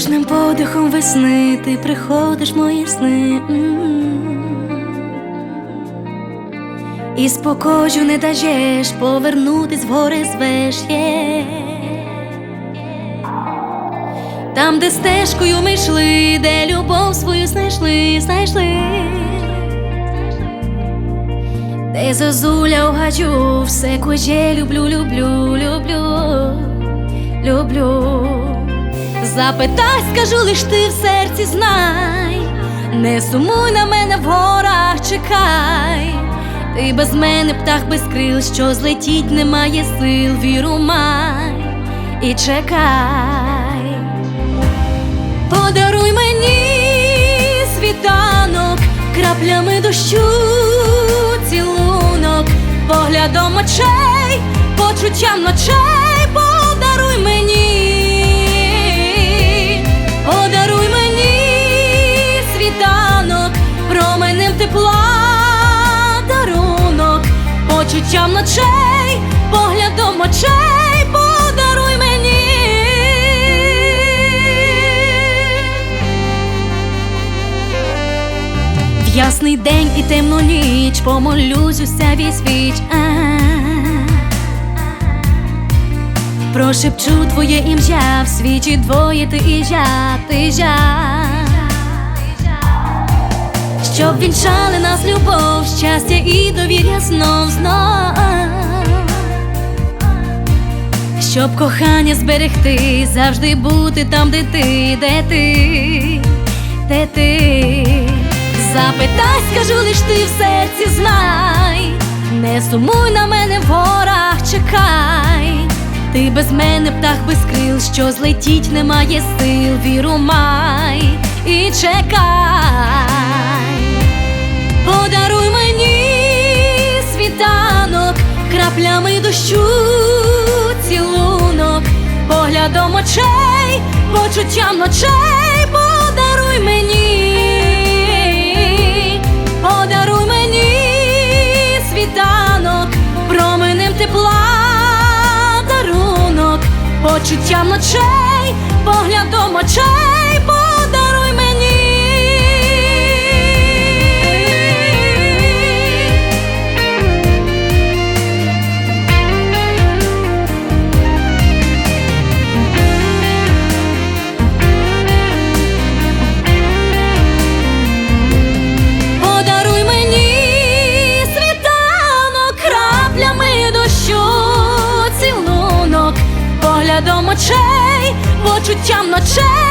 Кожним подихом весни ти приходиш мої сни. І спокою не дажеш повернутись гори звеш. є. Там, де стежкою ми йшли, де любов свою знайшли, знайшли. Де зозуля у гадю, все коже люблю, люблю, люблю, люблю. Запитай, скажу лиш ти в серці знай, не сумуй на мене в горах, чекай, ти без мене птах без крил, що злетіть немає сил, віру май. І чекай. Подаруй мені світанок, краплями дощу, цілунок, поглядом очей, почуттям ночей, подаруй мені, почуттям ночей, поглядом очей, подаруй мені. В ясний день і темну ніч помолюсь уся вісь віч. Прошепчу твоє ім'я в світі двоє ти і я, ти я. Щоб вінчали нас любов, щастя і довір'я знов знов. Щоб кохання зберегти, завжди бути там, де ти, де ти, де ти. Запитай, скажу лиш ти в серці знай, не сумуй на мене в горах, чекай. Ти без мене птах без крил, що злетіть немає сил, віру май і чекай. Поглядом очей, почуттям ночей, подаруй мені, подаруй мені світанок, променем тепла, дарунок, почуттям ночей, поглядом очей, цілунок, поглядом очей, ночей,